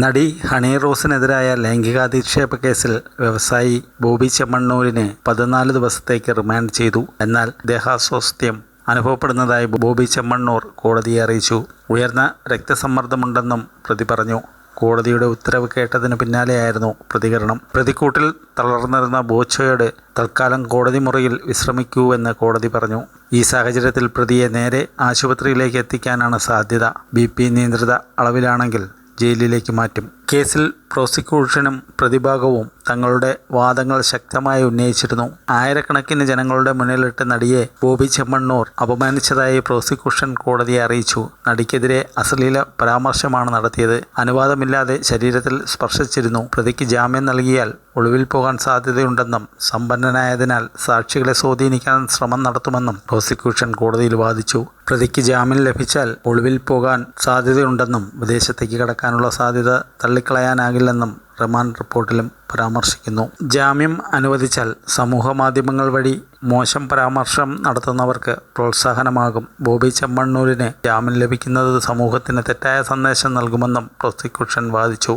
നടി ഹണി റോസിനെതിരായ ലൈംഗികാധിക്ഷേപ കേസിൽ വ്യവസായി ബോബി ചെമ്മണ്ണൂരിനെ പതിനാല് ദിവസത്തേക്ക് റിമാൻഡ് ചെയ്തു. എന്നാൽ ദേഹാസ്വാസ്ഥ്യം അനുഭവപ്പെടുന്നതായി ബോബി ചെമ്മണ്ണൂർ കോടതിയെ അറിയിച്ചു. ഉയർന്ന രക്തസമ്മർദ്ദമുണ്ടെന്നും പ്രതി പറഞ്ഞു. കോടതിയുടെ ഉത്തരവ് കേട്ടതിന് പിന്നാലെയായിരുന്നു പ്രതികരണം. പ്രതിക്കൂട്ടിൽ തളർന്നിരുന്ന ബോച്ചോയോട് തൽക്കാലം കോടതി മുറിയിൽ വിശ്രമിക്കൂവെന്ന് കോടതി പറഞ്ഞു. ഈ സാഹചര്യത്തിൽ പ്രതിയെ നേരെ ആശുപത്രിയിലേക്ക് എത്തിക്കാനാണ് സാധ്യത. ബി നിയന്ത്രിത അളവിലാണെങ്കിൽ ജയിലിലേക്ക് മാറ്റും. കേസിൽ പ്രോസിക്യൂഷനും പ്രതിഭാഗവും തങ്ങളുടെ വാദങ്ങൾ ശക്തമായി ഉന്നയിച്ചിരുന്നു. ആയിരക്കണക്കിന് ജനങ്ങളുടെ മുന്നിലിട്ട് നടിയെ ബോബി ചെമ്മണ്ണൂർ അപമാനിച്ചതായി പ്രോസിക്യൂഷൻ കോടതിയെ അറിയിച്ചു. നടിക്കെതിരെ അശ്ലീല പരാമർശമാണ് നടത്തിയത്. അനുവാദമില്ലാതെ ശരീരത്തിൽ സ്പർശിച്ചിരുന്നു. പ്രതിക്ക് ജാമ്യം നൽകിയാൽ ഒളിവിൽ പോകാൻ സാധ്യതയുണ്ടെന്നും സമ്പന്നനായതിനാൽ സാക്ഷികളെ സ്വാധീനിക്കാൻ ശ്രമം നടത്തുമെന്നും പ്രോസിക്യൂഷൻ കോടതിയിൽ വാദിച്ചു. പ്രതിക്ക് ജാമ്യം ലഭിച്ചാൽ ഒളിവിൽ പോകാൻ സാധ്യതയുണ്ടെന്നും വിദേശത്തേക്ക് കടക്കാനുള്ള സാധ്യത തള്ളിക്കളയാനാകില്ലെന്നും റിമാൻഡ് റിപ്പോർട്ടിലും പരാമർശിക്കുന്നു. ജാമ്യം അനുവദിച്ചാൽ സമൂഹ മാധ്യമങ്ങൾ വഴി മോശം പരാമർശം നടത്തുന്നവർക്ക് പ്രോത്സാഹനമാകും. ബോബി ചെമ്മണ്ണൂരിന് ജാമ്യം ലഭിക്കുന്നത് സമൂഹത്തിന് തെറ്റായ സന്ദേശം നൽകുമെന്നും പ്രോസിക്യൂഷൻ വാദിച്ചു.